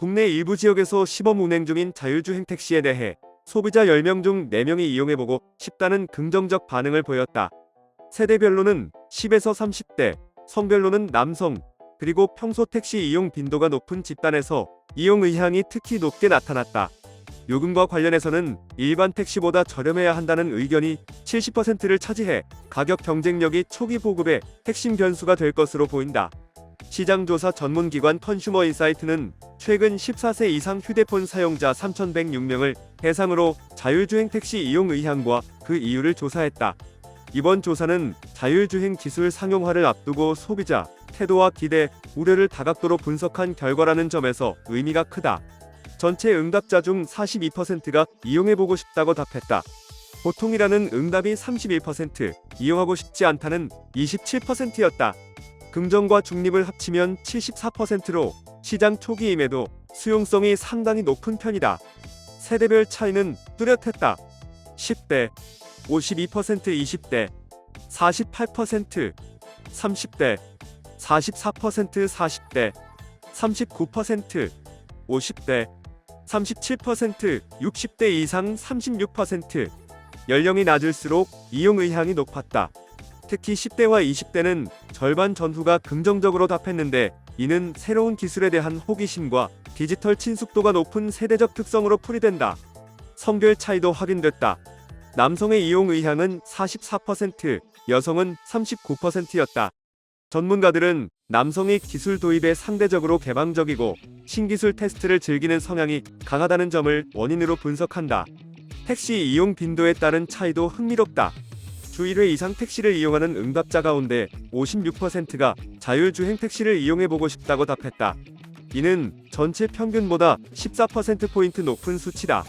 국내 일부 지역에서 시범 운행 중인 자율주행 택시에 대해 소비자 10명 중 4명이 이용해보고 싶다는 긍정적 반응을 보였다. 세대별로는 10에서 30대, 성별로는 남성, 그리고 평소 택시 이용 빈도가 높은 집단에서 이용 의향이 특히 높게 나타났다. 요금과 관련해서는 일반 택시보다 저렴해야 한다는 의견이 70%를 차지해 가격 경쟁력이 초기 보급의 핵심 변수가 될 것으로 보인다. 시장조사 전문기관 컨슈머 인사이트는 최근 14세 이상 휴대폰 사용자 3,106명을 대상으로 자율주행 택시 이용 의향과 그 이유를 조사했다. 이번 조사는 자율주행 기술 상용화를 앞두고 소비자 태도와 기대, 우려를 다각도로 분석한 결과라는 점에서 의미가 크다. 전체 응답자 중 42%가 이용해보고 싶다고 답했다. 보통이라는 응답이 31%, 이용하고 싶지 않다는 27%였다. 긍정과 중립을 합치면 74%로 시장 초기임에도 수용성이 상당히 높은 편이다. 세대별 차이는 뚜렷했다. 10대, 52% 20대, 48% 30대, 44% 40대, 39% 50대, 37% 60대 이상 36% 연령이 낮을수록 이용 의향이 높았다. 특히 10대와 20대는 절반 전후가 긍정적으로 답했는데 이는 새로운 기술에 대한 호기심과 디지털 친숙도가 높은 세대적 특성으로 풀이된다. 성별 차이도 확인됐다. 남성의 이용 의향은 44%, 여성은 39%였다. 전문가들은 남성이 기술 도입에 상대적으로 개방적이고 신기술 테스트를 즐기는 성향이 강하다는 점을 원인으로 분석한다. 택시 이용 빈도에 따른 차이도 흥미롭다. 주 1회 이상 택시를 이용하는 응답자 가운데 56%가 자율주행 택시를 이용해보고 싶다고 답했다. 이는 전체 평균보다 14%포인트 높은 수치다.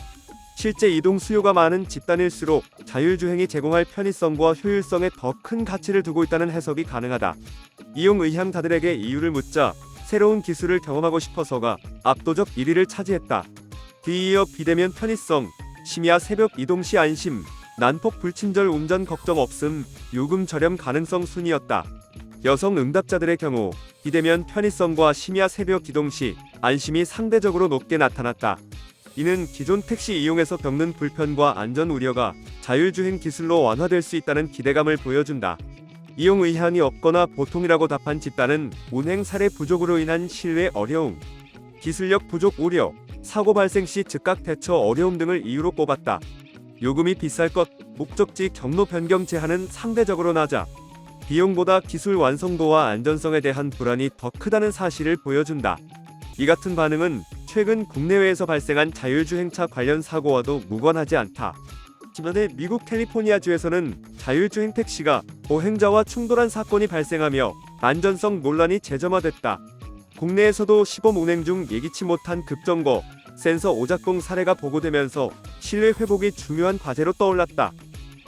실제 이동 수요가 많은 집단일수록 자율주행이 제공할 편의성과 효율성에 더 큰 가치를 두고 있다는 해석이 가능하다. 이용 의향자들에게 이유를 묻자 새로운 기술을 경험하고 싶어서가 압도적 1위를 차지했다. 뒤이어 비대면 편의성, 심야 새벽 이동 시 안심, 난폭 불친절 운전 걱정 없음, 요금 저렴 가능성 순이었다. 여성 응답자들의 경우 비대면 편의성과 심야 새벽 이동 시 안심이 상대적으로 높게 나타났다. 이는 기존 택시 이용에서 겪는 불편과 안전 우려가 자율주행 기술로 완화될 수 있다는 기대감을 보여준다. 이용 의향이 없거나 보통이라고 답한 집단은 운행 사례 부족으로 인한 신뢰 어려움, 기술력 부족 우려, 사고 발생 시 즉각 대처 어려움 등을 이유로 꼽았다. 요금이 비쌀 것, 목적지 경로 변경 제한은 상대적으로 낮아 비용보다 기술 완성도와 안전성에 대한 불안이 더 크다는 사실을 보여준다. 이 같은 반응은 최근 국내외에서 발생한 자율주행차 관련 사고와도 무관하지 않다. 지난해 미국 캘리포니아주에서는 자율주행 택시가 보행자와 충돌한 사건이 발생하며 안전성 논란이 재점화됐다. 국내에서도 시범 운행 중 예기치 못한 급정거, 센서 오작동 사례가 보고되면서 신뢰 회복이 중요한 과제로 떠올랐다.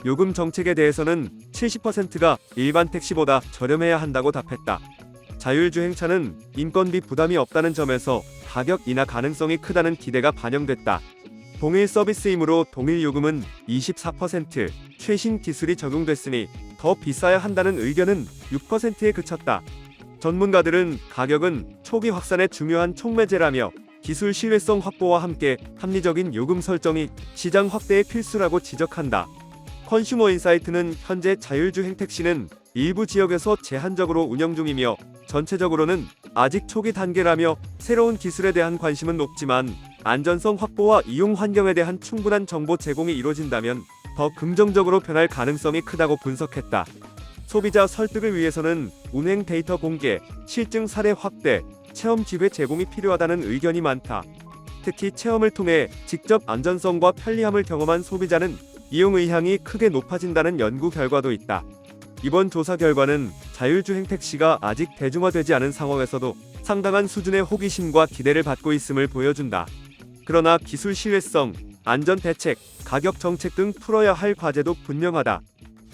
요금 정책에 대해서는 70%가 일반 택시보다 저렴해야 한다고 답했다. 자율주행차는 인건비 부담이 없다는 점에서 가격 인하 가능성이 크다는 기대가 반영됐다. 동일 서비스이므로 동일 요금은 24%, 최신 기술이 적용됐으니 더 비싸야 한다는 의견은 6%에 그쳤다. 전문가들은 가격은 초기 확산의 중요한 촉매제라며 기술 신뢰성 확보와 함께 합리적인 요금 설정이 시장 확대의 필수라고 지적한다. 컨슈머 인사이트는 현재 자율주행 택시는 일부 지역에서 제한적으로 운영 중이며 전체적으로는 아직 초기 단계라며 새로운 기술에 대한 관심은 높지만 안전성 확보와 이용 환경에 대한 충분한 정보 제공이 이루어진다면 더 긍정적으로 변할 가능성이 크다고 분석했다. 소비자 설득을 위해서는 운행 데이터 공개, 실증 사례 확대, 체험 기회 제공이 필요하다는 의견이 많다. 특히 체험을 통해 직접 안전성과 편리함을 경험한 소비자는 이용 의향이 크게 높아진다는 연구 결과도 있다. 이번 조사 결과는 자율주행 택시가 아직 대중화되지 않은 상황에서도 상당한 수준의 호기심과 기대를 받고 있음을 보여준다. 그러나 기술 신뢰성, 안전 대책, 가격 정책 등 풀어야 할 과제도 분명하다.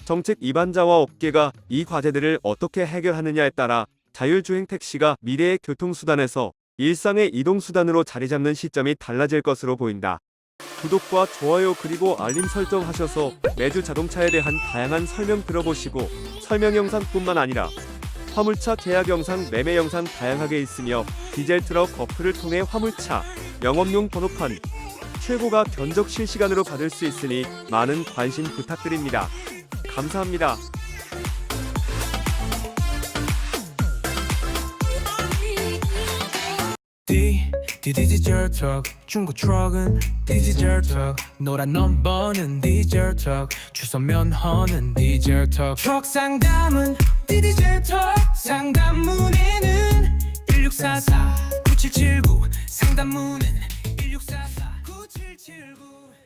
정책 입안자와 업계가 이 과제들을 어떻게 해결하느냐에 따라 자율주행 택시가 미래의 교통수단에서 일상의 이동수단으로 자리 잡는 시점이 달라질 것으로 보인다. 구독과 좋아요 그리고 알림 설정 하셔서 매주 자동차에 대한 다양한 설명 들어보시고 설명 영상뿐만 아니라 화물차 계약 영상, 매매 영상 다양하게 있으며 디젤 트럭 어플을 통해 화물차 영업용 번호판 최고가 견적 실시간으로 받을 수 있으니 많은 관심 부탁드립니다. 감사합니다. 디젤 턱 중고 트럭은 디젤 턱 노란 넘버는 디젤 턱 주소 면허는 디젤 턱. 상담은 디젤 턱 상담 문의는 1644 9779 상담 문의는 1644 9779